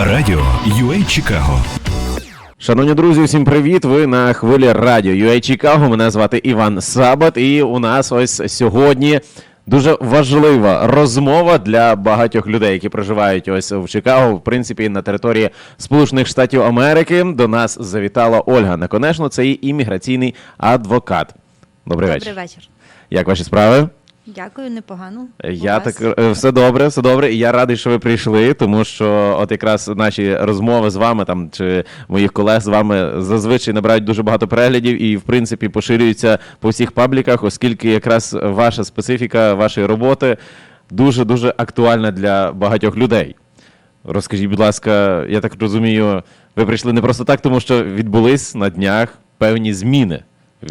Радіо UA Чикаго. Шановні друзі, всім привіт! Ви на хвилі радіо UA Чикаго. Мене звати Іван Сабат, і у нас ось сьогодні дуже важлива розмова для багатьох людей, які проживають ось в Чикаго, в принципі, на території Сполучених Штатів Америки. До нас завітала Ольга Наконечно, це і імміграційний адвокат. Добрий вечір. Добрий вечір. Як ваші справи? Дякую, непогано. Я вас? так е, все добре, все добре. І я радий, що ви прийшли, тому що от якраз наші розмови з вами там чи моїх колег з вами зазвичай набирають дуже багато переглядів і в принципі поширюються по всіх пабліках, оскільки якраз ваша специфіка вашої роботи дуже дуже актуальна для багатьох людей. Розкажіть, будь ласка, я так розумію, ви прийшли не просто так, тому що відбулись на днях певні зміни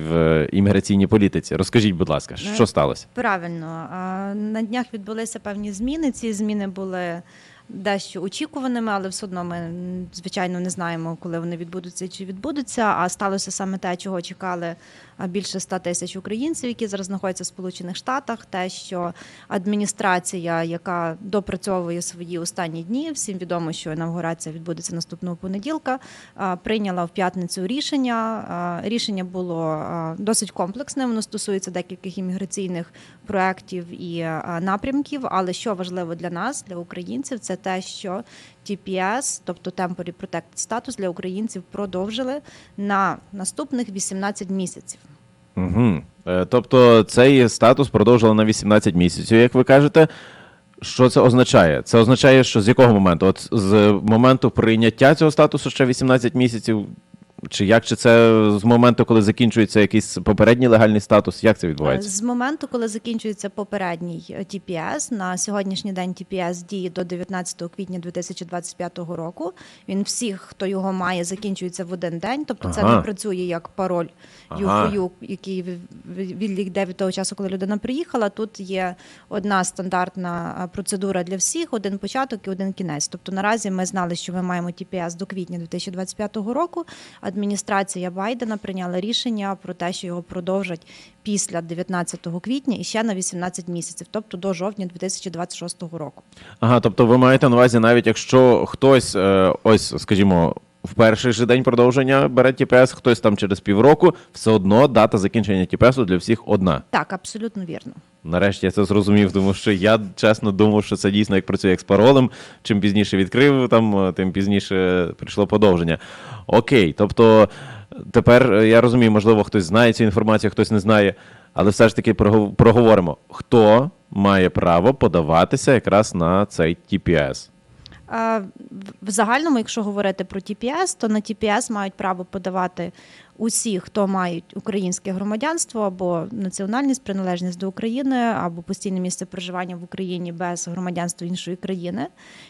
в імміграційній політиці. Розкажіть, будь ласка, що сталося? Правильно. На днях відбулися певні зміни. Ці зміни були дещо очікуваними, але все одно ми, звичайно, не знаємо, коли вони відбудуться чи відбудуться. А сталося саме те, чого чекали більше 100 тисяч українців, які зараз знаходяться в Сполучених Штатах. Те, що адміністрація, яка допрацьовує свої останні дні, всім відомо, що інавгурація відбудеться наступного понеділка. Прийняла в п'ятницю рішення. Рішення було досить комплексне. Воно стосується декількох імміграційних проєктів і напрямків. Але що важливо для нас, для українців, це те, що TPS, тобто Temporary Protected Status для українців, продовжили на наступних 18 місяців. Угу. Тобто цей статус продовжили на 18 місяців, як ви кажете. Що це означає? Це означає, що з якого моменту? От з моменту прийняття цього статусу ще 18 місяців, чи як? Чи це з моменту, коли закінчується якийсь попередній легальний статус? Як це відбувається? З моменту, коли закінчується попередній е, TPS, на сьогоднішній день TPS діє до 19 квітня 2025 року. Він всіх, хто його має, закінчується в один день. Тобто це Ага. не працює як пароль Ага. UFU, який в- в- відлік від того часу, коли людина приїхала. Тут є одна стандартна е, процедура для всіх: один початок і один кінець. Тобто наразі ми знали, що ми маємо TPS до квітня 2025 року. Адміністрація Байдена прийняла рішення про те, що його продовжать після 19 квітня і ще на 18 місяців, тобто до жовтня 2026 року. Ага, тобто ви маєте на увазі, навіть якщо хтось, е, ось, скажімо, в перший же день продовження бере ТПС, хтось там через півроку, все одно дата закінчення ТПСу для всіх одна. Так, абсолютно вірно. Нарешті я це зрозумів, тому що я чесно думав, що це дійсно як працює як з паролем. Чим пізніше відкрив, там е, тим пізніше прийшло подовження. Окей, тобто тепер е, я розумію, можливо, хтось знає цю інформацію, хтось не знає, але все ж таки проговоримо, хто має право подаватися якраз на цей TPS. В загальному, якщо говорити про TPS, то на TPS мають право подавати усі, хто мають українське громадянство або національність, приналежність до України, або постійне місце проживання в Україні без громадянства іншої країни.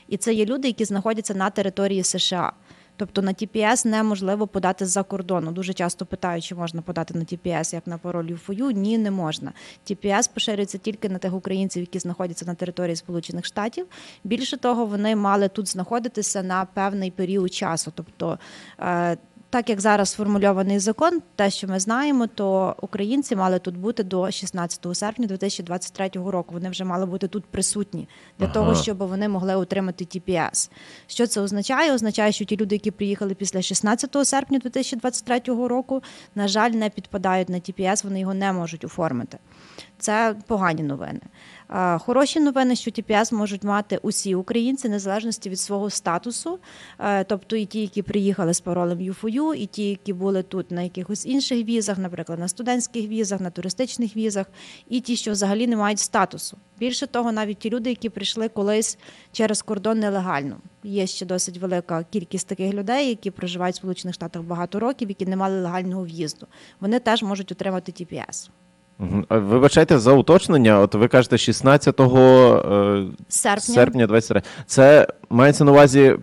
І це є люди, які знаходяться на території США. Тобто на TPS неможливо подати з-за кордону. Дуже часто питають, чи можна подати на TPS як на пароль ЮФОЮ. Ні, не можна. TPS поширюється тільки на тих українців, які знаходяться на території Сполучених Штатів. Більше того, вони мали тут знаходитися на певний період часу. Тобто, е, так як зараз сформульований закон, те, що ми знаємо, то українці мали тут бути до 16 серпня 2023 року. Вони вже мали бути тут присутні для Ага. того, щоб вони могли отримати TPS. Що це означає? Означає, що ті люди, які приїхали після 16 серпня 2023 року, на жаль, не підпадають на TPS, вони його не можуть оформити. Це погані новини. Хороші новини, що TPS можуть мати усі українці, незалежності від свого статусу, Е, тобто і ті, які приїхали з паролем ЮФОЮ, і ті, які були тут на якихось інших візах, наприклад, на студентських візах, на туристичних візах, і ті, що взагалі не мають статусу. Більше того, навіть ті люди, які прийшли колись через кордон нелегально. Є ще досить велика кількість таких людей, які проживають в Сполучених Штатах багато років, які не мали легального в'їзду. Вони теж можуть отримати TPS. Вибачайте за уточнення. От ви кажете 16 е, Серпня. серпня 23. Це мається на увазі,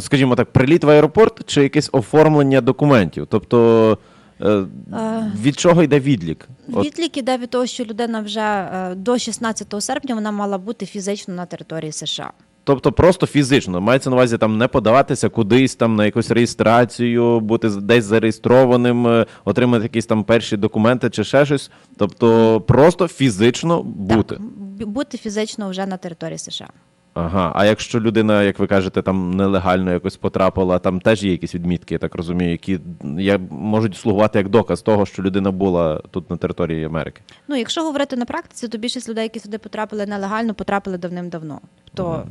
скажімо так, приліт в аеропорт чи якесь оформлення документів? Тобто е, Е, від чого йде відлік? Відлік іде від того, що людина вже до 16 серпня вона мала бути фізично на території США. Тобто просто фізично. Мається на увазі там не подаватися кудись там на якусь реєстрацію, бути десь зареєстрованим, е, отримати якісь там перші документи чи ще щось. Тобто просто фізично бути. Так, бути фізично вже на території США. Ага. А якщо людина, як ви кажете, там нелегально якось потрапила, там теж є якісь відмітки, я так розумію, які можуть слугувати як доказ того, що людина була тут на території Америки. Ну, якщо говорити на практиці, то більшість людей, які сюди потрапили нелегально, потрапили давним-давно. То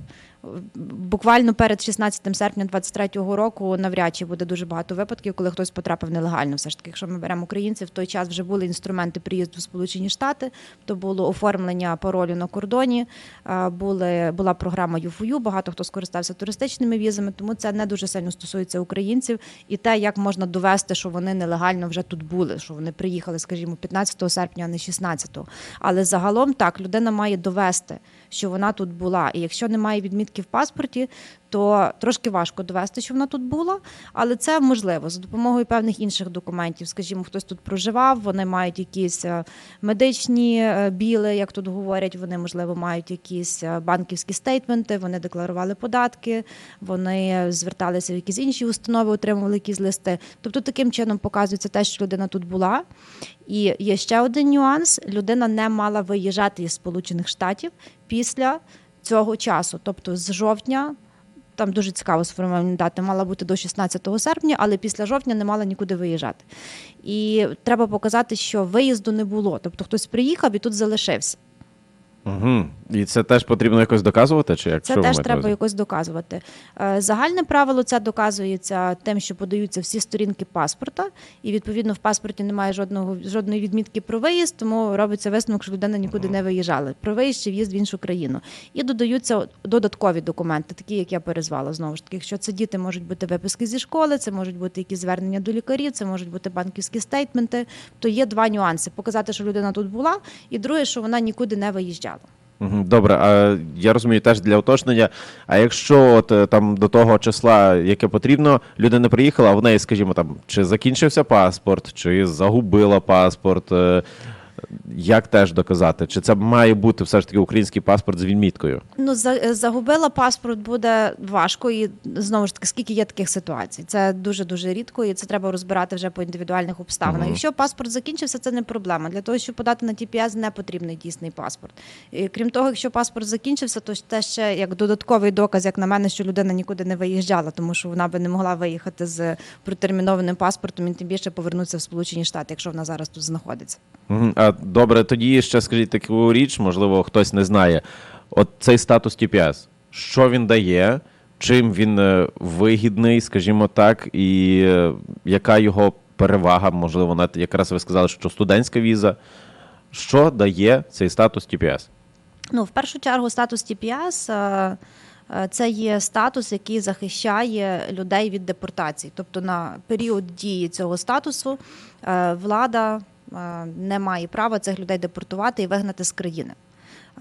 буквально перед 16 серпня 23-го року навряд чи буде дуже багато випадків, коли хтось потрапив нелегально. Все ж таки, якщо ми беремо українців, в той час вже були інструменти приїзду в Сполучені Штати, то було оформлення паролю на кордоні, е, були, була програма ЮФУ, багато хто скористався туристичними візами, тому це не дуже сильно стосується українців і те, як можна довести, що вони нелегально вже тут були, що вони приїхали, скажімо, 15 серпня, а не 16. Але загалом так людина має довести, що вона тут була. І якщо немає відмітки в паспорті, то трошки важко довести, що вона тут була, але це можливо за допомогою певних інших документів. Скажімо, хтось тут проживав, вони мають якісь е, медичні е, біли, як тут говорять. Вони можливо мають якісь е, банківські стейтменти, вони декларували податки, вони зверталися в якісь інші установи, отримували якісь листи. Тобто таким чином показується те, що людина тут була. І є ще один нюанс: людина не мала виїжджати із Сполучених Штатів після цього часу, тобто з жовтня. Там дуже цікаво сформовані дати, мала бути до 16 серпня, але після жовтня не мала нікуди виїжджати. І треба показати, що виїзду не було. Тобто хтось приїхав і тут залишився. Угу. І це теж потрібно якось доказувати? Чи як Це що теж треба якось доказувати. Е, Загальне правило це доказується тим, що подаються всі сторінки паспорта, і відповідно в паспорті немає жодного жодної відмітки про виїзд, тому робиться висновок, що людина нікуди не виїжджала. Про виїзд чи в'їзд в іншу країну. І додаються додаткові документи, такі як я перезвала знову ж таки. Якщо це діти, можуть бути виписки зі школи, це можуть бути якісь звернення до лікарів, це можуть бути банківські стейтменти. То є два нюанси: показати, що людина тут була, і друге, що вона нікуди не виїжджала. Добре, а я розумію теж для уточнення. А якщо от е, там до того числа, яке потрібно, людина приїхала, а в неї, скажімо, там чи закінчився паспорт, чи загубила паспорт. Е, Як теж доказати? Чи це має бути все ж таки український паспорт з відміткою? Ну, за- загубила паспорт буде важко, і знову ж таки, скільки є таких ситуацій. Це дуже дуже рідко, і це треба розбирати вже по індивідуальних обставинах. Мгм. Якщо паспорт закінчився, це не проблема. Для того, щоб подати на TPS, не потрібний дійсний паспорт. І, крім того, якщо паспорт закінчився, то це ще як додатковий доказ, як на мене, що людина нікуди не виїжджала, тому що вона би не могла виїхати з протермінованим паспортом і тим більше повернутися в Сполучені Штати, якщо вона зараз тут знаходиться. Мгм. Добре, тоді ще скажіть таку річ, можливо, хтось не знає. От цей статус TPS, що він дає, чим він е, вигідний, скажімо так, і е, яка його перевага, можливо, навіть якраз ви сказали, що студентська віза. Що дає цей статус TPS? Ну, в першу чергу, статус TPS е, це є статус, який захищає людей від депортації. Тобто на період дії цього статусу влада не має права цих людей депортувати і вигнати з країни.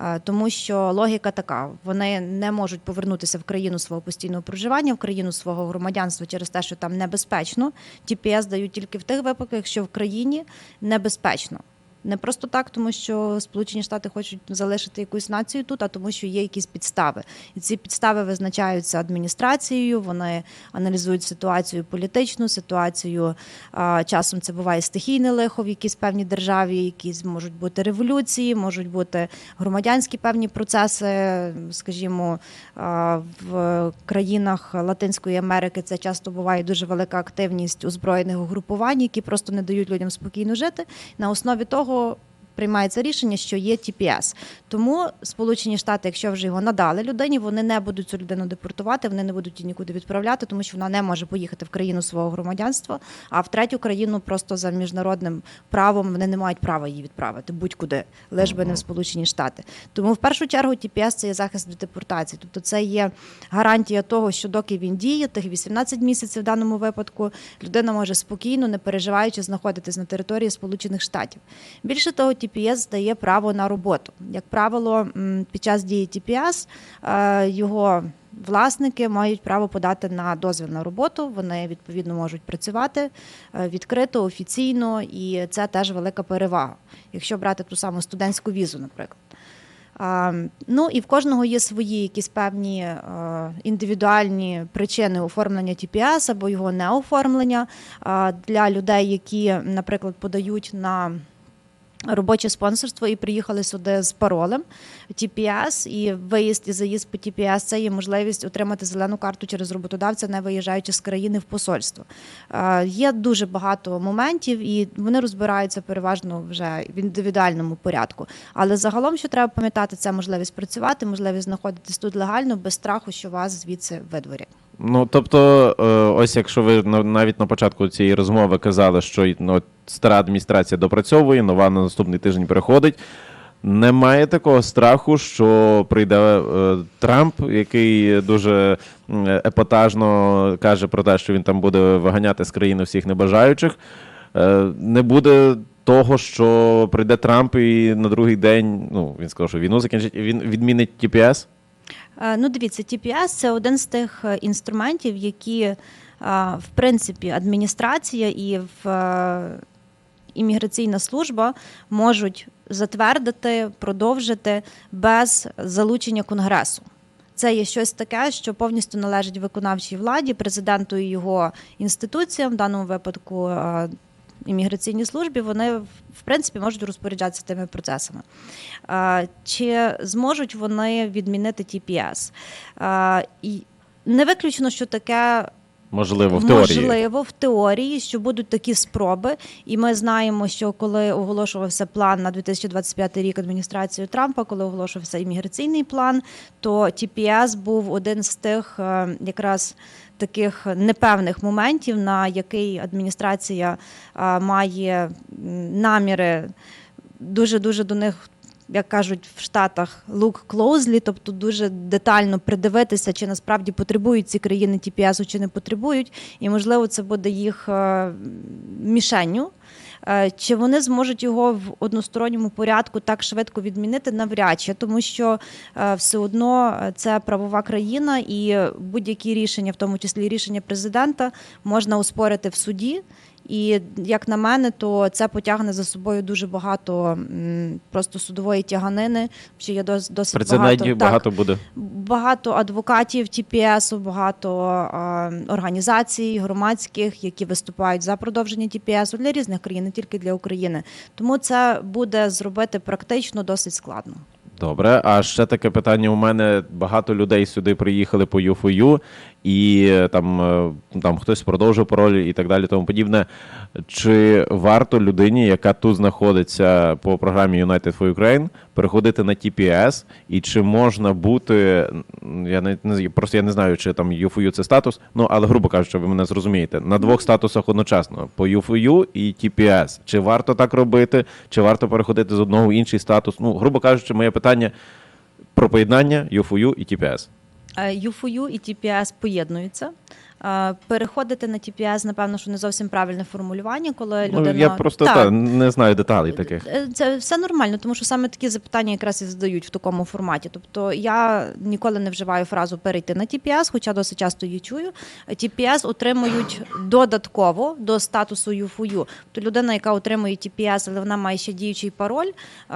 Е, Тому що логіка така: вони не можуть повернутися в країну свого постійного проживання, в країну свого громадянства через те, що там небезпечно. TPS дають тільки в тих випадках, якщо в країні небезпечно. Не просто так, тому що Сполучені Штати хочуть залишити якусь націю тут, а тому, що є якісь підстави. І ці підстави визначаються адміністрацією, вони аналізують ситуацію політичну, ситуацію часом це буває стихійне лихо в якійсь певній державі, якісь можуть бути революції, можуть бути громадянські певні процеси, скажімо, в країнах Латинської Америки це часто буває дуже велика активність озброєних угрупувань, які просто не дають людям спокійно жити. На основі того euros приймається рішення, що є TPS. Тому Сполучені Штати, якщо вже його надали людині, вони не будуть цю людину депортувати, вони не будуть її нікуди відправляти, тому що вона не може поїхати в країну свого громадянства, а в третю країну просто за міжнародним правом вони не мають права її відправити будь-куди, лиш би не в Сполучені Штати. Тому в першу чергу TPS – це є захист від депортації. Тобто це є гарантія того, що доки він діє, тих 18 місяців в даному випадку, людина може спокійно, не переживаючи, знаходитись на території Сполучених Штатів. Більше того, TPS дає право на роботу. Як правило, під час дії TPS е, його власники мають право подати на дозвіл на роботу. Вони відповідно можуть працювати е, відкрито, офіційно, і це теж велика перевага, якщо брати ту саму студентську візу, наприклад. Ну і в кожного є свої якісь певні е, індивідуальні причини оформлення TPS або його неоформлення. Для людей, які, наприклад, подають на робоче спонсорство і приїхали сюди з паролем TPS, і виїзд і заїзд по TPS – це є можливість отримати зелену карту через роботодавця, не виїжджаючи з країни в посольство. Є дуже багато моментів, і вони розбираються переважно вже в індивідуальному порядку. Але загалом, що треба пам'ятати, це можливість працювати, можливість знаходитись тут легально, без страху, що вас звідси видворять. Ну, тобто, е, ось якщо ви навіть на початку цієї розмови казали, що ну, стара адміністрація допрацьовує, нова на наступний тиждень переходить. Немає такого страху, що прийде е, Трамп, який дуже епатажно каже про те, що він там буде виганяти з країни всіх небажаючих. Е, не буде того, що прийде Трамп і на другий день, ну він сказав, що війну закінчить, він відмінить TPS. Е, Ну, дивіться, TPS – це один з тих е, інструментів, які, е, в принципі, адміністрація і в імміграційна служба можуть затвердити, продовжити без залучення конгресу. Це є щось таке, що повністю належить виконавчій владі, президенту і його інституціям, в даному випадку імміграційній службі, вони в принципі можуть розпоряджатися тими процесами. Чи зможуть вони відмінити? Е, І не виключно, що таке Можливо, в теорії. Можливо, в теорії, що будуть такі спроби, і ми знаємо, що коли оголошувався план на 2025 рік адміністрацією Трампа, коли оголошувався імміграційний план, то TPS був один з тих е, якраз таких непевних моментів, на який адміністрація е, має наміри дуже дуже до них. Як кажуть в Штатах, look closely, тобто дуже детально придивитися, чи насправді потребують ці країни TPS, чи не потребують, і можливо це буде їх е, мішенню. Е, Чи вони зможуть його в односторонньому порядку так швидко відмінити? Навряд чи, тому що е, все одно це правова країна, і будь-які рішення, в тому числі рішення президента, можна оспорити в суді. І як на мене, то це потягне за собою дуже багато просто судової тяганини. Що є дос- досить багато, багато буде. багато адвокатів ТПС, багато а, організацій громадських, які виступають за продовження ТПС для різних країн, не тільки для України. Тому це буде зробити практично досить складно. Добре, а ще таке питання у мене: багато людей сюди приїхали по ЮФОЮ, і там, е, там хтось продовжив пароль і так далі, тому подібне. Чи варто людині, яка тут знаходиться по програмі United for Ukraine, переходити на TPS, і чи можна бути, я не, не просто я не знаю, чи там ЮФОЮ це статус, ну але грубо кажучи, ви мене зрозумієте, на двох статусах одночасно по ЮФОЮ і TPS. Чи варто так робити, чи варто переходити з одного в інший статус? Ну, грубо кажучи, моє питання про поєднання ЮФОЮ і TPS. Е, ЮФОЮ і TPS поєднуються. Е, Переходити на ТПС, напевно, що не зовсім правильне формулювання, коли Ну, я просто Так. та, не знаю деталей таких. Е, Це все нормально, тому що саме такі запитання якраз і задають в такому форматі. Тобто я ніколи не вживаю фразу перейти на TPS, хоча досить часто її чую. TPS отримують додатково до статусу ЮФУЮ. Тобто людина, яка отримує TPS, але вона має ще діючий пароль,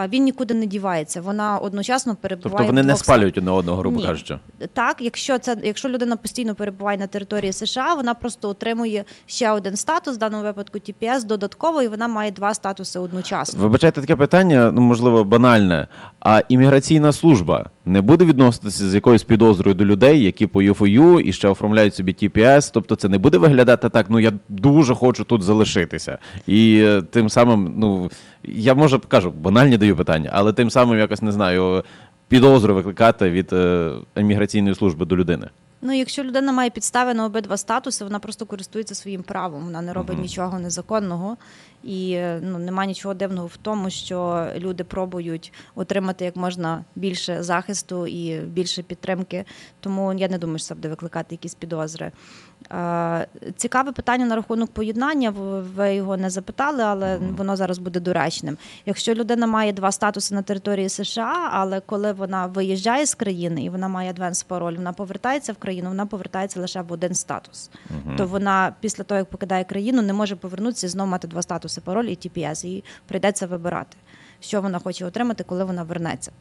він нікуди не дівається. Вона одночасно перебуває. Тобто вони не спалюють одне одного, грубо кажучи. так, якщо це якщо людина постійно перебуває на території США, вона просто отримує ще один статус, в даному випадку TPS, додатково, і вона має два статуси одночасно. Вибачайте таке питання, ну можливо, банальне. А імміграційна служба не буде відноситися з якоюсь підозрою до людей, які по ЮФОЮ і ще оформляють собі TPS? Тобто це не буде виглядати так, ну я дуже хочу тут залишитися. І е, тим самим, ну я може кажу, банальні даю питання, але тим самим якось не знаю, підозру викликати від е, імміграційної служби до людини. Ну, якщо людина має підстави на обидва статуси, вона просто користується своїм правом. Вона не робить нічого незаконного. І ну, нема нічого дивного в тому, що люди пробують отримати як можна більше захисту і більше підтримки. Тому я не думаю, що це буде викликати якісь підозри. Е, Цікаве питання на рахунок поєднання. Ви його не запитали, але воно зараз буде доречним. Якщо людина має два статуси на території США, але коли вона виїжджає з країни і вона має адвенс пароль, вона повертається в країну, вона повертається лише в один статус. То вона після того, як покидає країну, не може повернутися і знову мати два статуси пароль і TPS. Їй прийдеться вибирати, що вона хоче отримати, коли вона вернеться.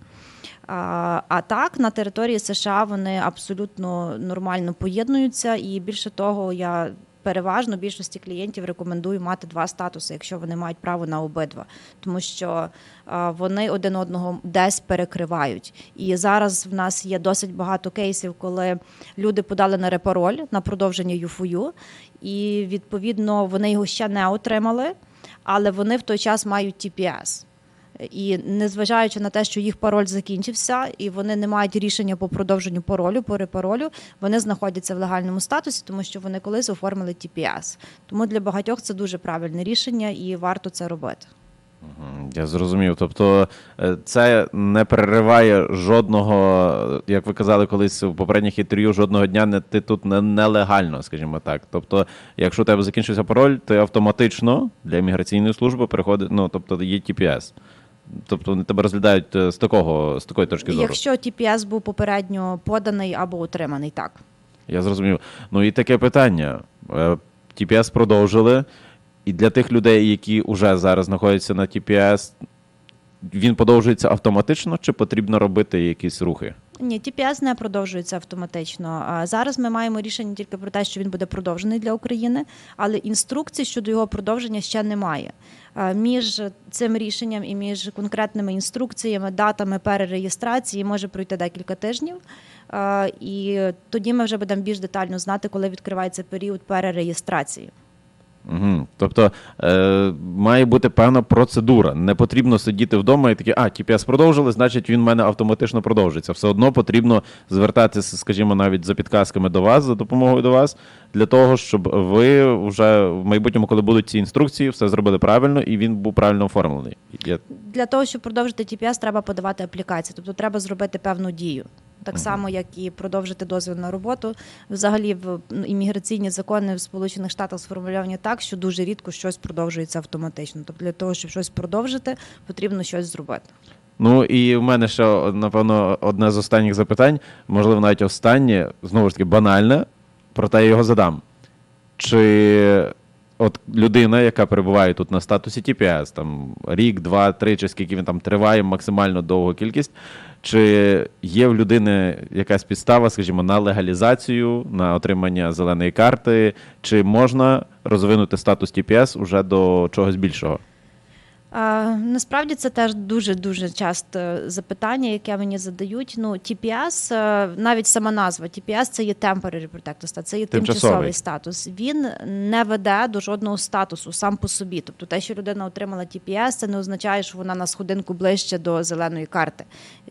А, а так, на території США вони абсолютно нормально поєднуються, і більше того, я переважно більшості клієнтів рекомендую мати два статуси, якщо вони мають право на обидва, тому що вони один одного десь перекривають. І зараз в нас є досить багато кейсів, коли люди подали на репароль на продовження ЮФУ, і відповідно вони його ще не отримали, але вони в той час мають TPS. І незважаючи на те, що їх пароль закінчився, і вони не мають рішення по продовженню паролю, по репаролю, вони знаходяться в легальному статусі, тому що вони колись оформили TPS. Тому для багатьох це дуже правильне рішення і варто це робити. Я зрозумів. Тобто е, це не перериває жодного, як ви казали колись в попередніх інтерв'ю, жодного дня не ти тут не, нелегально, скажімо так. Тобто, якщо у тебе закінчився пароль, то автоматично для імміграційної служби переходить, ну тобто є TPS. Тобто вони тебе розглядають е, з такого, з такої точки зору. Якщо TPS був попередньо поданий або отриманий, так. Я зрозумів. Ну і таке питання. Е, TPS продовжили, і для тих людей, які вже зараз знаходяться на TPS, він подовжується автоматично, чи потрібно робити якісь рухи? Ні, TPS не продовжується автоматично. Зараз ми маємо рішення тільки про те, що він буде продовжений для України, але інструкцій щодо його продовження ще немає. Між цим рішенням і між конкретними інструкціями, датами перереєстрації може пройти декілька тижнів. І тоді ми вже будемо більш детально знати, коли відкривається період перереєстрації. Угу. Тобто е, має бути певна процедура. Не потрібно сидіти вдома і такі, а, TPS продовжили, значить він в мене автоматично продовжиться. Все одно потрібно звертатися, скажімо, навіть за підказками до вас, за допомогою до вас, для того, щоб ви вже в майбутньому, коли будуть ці інструкції, все зробили правильно і він був правильно оформлений. Я... Для того, щоб продовжити TPS, треба подавати аплікацію, тобто треба зробити певну дію. Так само, як і продовжити дозвіл на роботу. Взагалі, в ну, імміграційні закони в Сполучених Штатах сформульовані так, що дуже рідко щось продовжується автоматично. Тобто для того, щоб щось продовжити, потрібно щось зробити. Ну і в мене ще, напевно, одне з останніх запитань, можливо, навіть останнє, знову ж таки, банальне, проте я його задам. Чи от людина, яка перебуває тут на статусі TPS, там рік, два, три, чи скільки він там триває, максимально довгу кількість, чи є в людини якась підстава, скажімо, на легалізацію, на отримання зеленої карти, чи можна розвинути статус TPS уже до чогось більшого? А, насправді це теж дуже дуже часто запитання, яке мені задають. Ну, TPS, е, навіть сама назва TPS це є temporary protected status, це є Тимчасовий. тимчасовий статус. Він не веде до жодного статусу сам по собі. Тобто, те, що людина отримала TPS, це не означає, що вона на сходинку ближче до зеленої карти.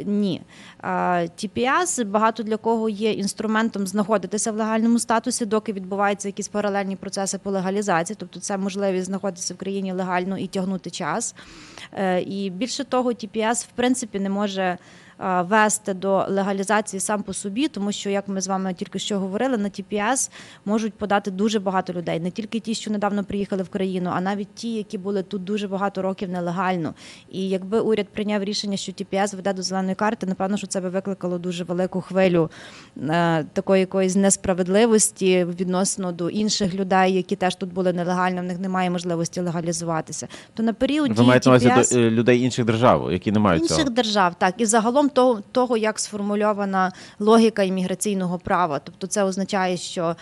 Ні. А, TPS багато для кого є інструментом знаходитися в легальному статусі, доки відбуваються якісь паралельні процеси по легалізації. Тобто, це можливість знаходитися в країні легально і тягнути час. Е, І більше того, TPS в принципі не може вести до легалізації сам по собі, тому що, як ми з вами тільки що говорили, на TPS можуть подати дуже багато людей, не тільки ті, що недавно приїхали в країну, а навіть ті, які були тут дуже багато років нелегально. І якби уряд прийняв рішення, що TPS веде до зеленої карти, напевно, що це би викликало дуже велику хвилю е, такої якоїсь несправедливості відносно до інших людей, які теж тут були нелегально, в них немає можливості легалізуватися. То на період Ви маєте на увазі до- е, людей інших держав, які не мають інших цього? держав, так і загалом того, того, як сформульована логіка імміграційного права. Тобто, це означає, що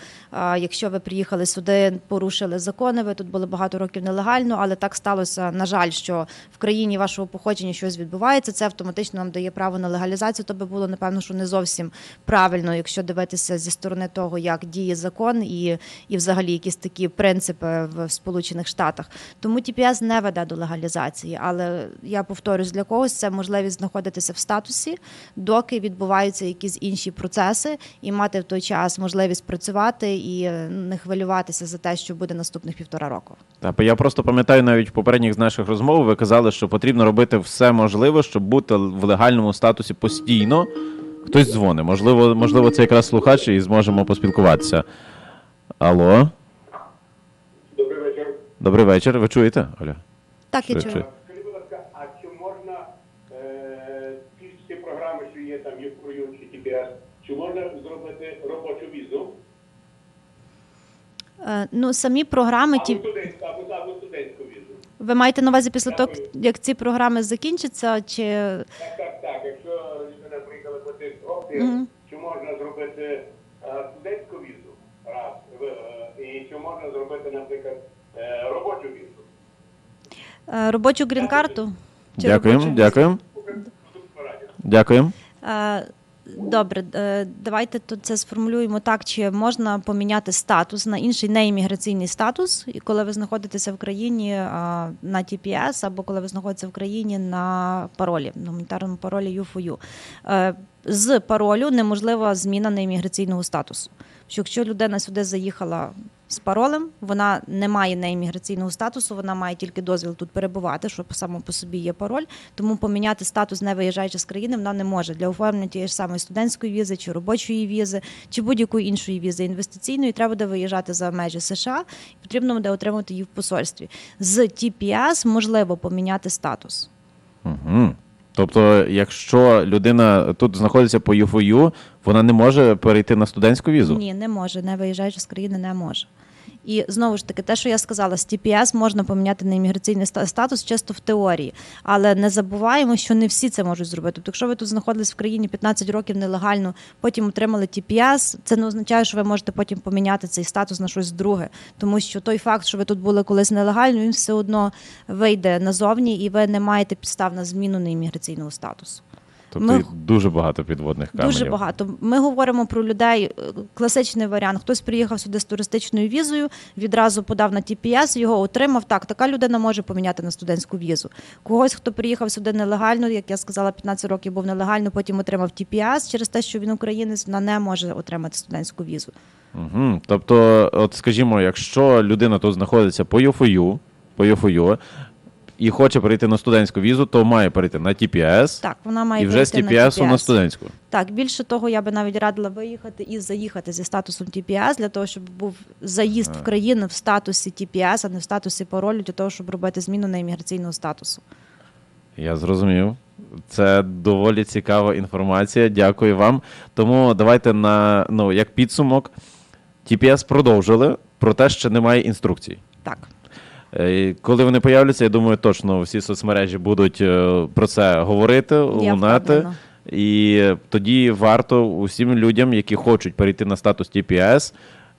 якщо ви приїхали сюди, порушили закони, ви тут були багато років нелегально, але так сталося, на жаль, що в країні вашого походження щось відбувається. Це автоматично нам дає право на легалізацію. То би було напевно, що не зовсім правильно, якщо дивитися зі сторони того, як діє закон і, і взагалі якісь такі принципи в Сполучених Штатах. Тому TPS не веде до легалізації, але я повторюсь, для когось це можливість знаходитися в статусі, доки відбуваються якісь інші процеси, і мати в той час можливість працювати і е, не хвилюватися за те, що буде наступних півтора року. Так, я просто пам'ятаю навіть в попередніх з наших розмов, ви казали, що потрібно робити все можливе, щоб бути в легальному статусі постійно. Хтось дзвонить. Можливо, можливо, це якраз слухач і зможемо поспілкуватися. Алло, Добрий вечір. добрий вечір. Ви чуєте, Оля? Так, я чую. що? Скажіть, будь ласка, а чи можна е, ті всі програми, що є там чи TPS, чи можна зробити робочу візу Е, Ну, самі програми або ті. студентську, або, або студентську візу? Ви маєте на увазі після того, як ці програми закінчаться, чи Так, так, так. Якщо людина приїхала по цих опціях, Мгм. чи можна зробити е, студентську візу раз, в- е, і чи можна зробити, наприклад, е, робочу візу. Е, Робочу грін-карту? Чи Дякуємо, робочу- дякуємо. Дякуємо. Е, Добре, е, давайте тут це сформулюємо так, чи можна поміняти статус на інший неімміграційний статус, і коли ви знаходитеся в країні на TPS, або коли ви знаходитеся в країні на паролі, на гуманітарному паролі U4U. Е, З паролю неможлива зміна неімміграційного статусу. Що якщо людина сюди заїхала з паролем, вона не має неімміграційного статусу, вона має тільки дозвіл тут перебувати, що само по собі є пароль. Тому поміняти статус, не виїжджаючи з країни, вона не може для оформлення тієї ж самої студентської візи, чи робочої візи, чи будь-якої іншої візи інвестиційної. Треба буде виїжджати за межі США, і потрібно буде отримати її в посольстві. З TPS можливо поміняти статус. Угу. Тобто, якщо людина тут знаходиться по ЮФОЮ, вона не може перейти на студентську візу? Ні, не може, не виїжджаючи з країни, не може. І знову ж таки, те, що я сказала, з TPS можна поміняти на імміграційний статус чисто в теорії, але не забуваємо, що не всі це можуть зробити. Тобто, якщо ви тут знаходились в країні 15 років нелегально, потім отримали TPS, це не означає, що ви можете потім поміняти цей статус на щось друге, тому що той факт, що ви тут були колись нелегально, він все одно вийде назовні, і ви не маєте підстав на зміну на імміграційного статусу. Тобто Ми- дуже багато підводних каменів. Дуже багато. Ми говоримо про людей. е, Класичний варіант. Хтось приїхав сюди з туристичною візою, відразу подав на TPS, його отримав. Так, така людина може поміняти на студентську візу. Когось, хто приїхав сюди нелегально, як я сказала, 15 років був нелегально, потім отримав TPS через те, що він українець, вона не може отримати студентську візу. Угу. Тобто, от скажімо, якщо людина тут знаходиться по ЮФОЮ, по ЮФОЮ і хоче перейти на студентську візу, то має перейти на TPS Так, вона має і вже з перейти TPS на на студентську. Так, більше того, я би навіть радила виїхати і заїхати зі статусом TPS, для того, щоб був заїзд в країну в статусі TPS, а не в статусі паролю, для того, щоб робити зміну на імміграційного статусу. Я зрозумів. Це доволі цікава інформація. Дякую вам. Тому давайте на ну як підсумок. TPS продовжили, проте ще немає інструкцій. Так. Е, Коли вони появляться, я думаю, точно всі соцмережі будуть е, про це говорити, лунати. І тоді варто усім людям, які хочуть перейти на статус TPS,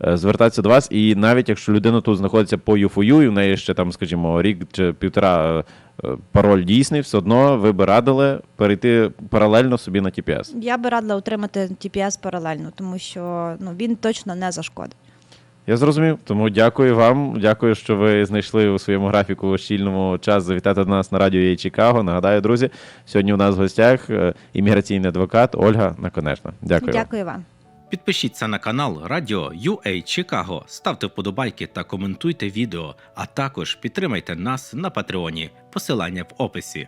е, звертатися до вас. І навіть якщо людина тут знаходиться по ЮФОЮ, і в неї ще там, скажімо, рік чи півтора пароль дійсний, все одно ви би радили перейти паралельно собі на TPS. Я би радила отримати TPS паралельно, тому що ну, він точно не зашкодить. Я зрозумів. Тому дякую вам. Дякую, що ви знайшли у своєму графіку щільному час завітати до нас на радіо «Є Чикаго. Нагадаю, друзі, сьогодні у нас в гостях е, імміграційний адвокат Ольга Наконечна. Дякую. Дякую вам. Підпишіться на канал Радіо UA Чикаго, ставте вподобайки та коментуйте відео, а також підтримайте нас на Патреоні. Посилання в описі.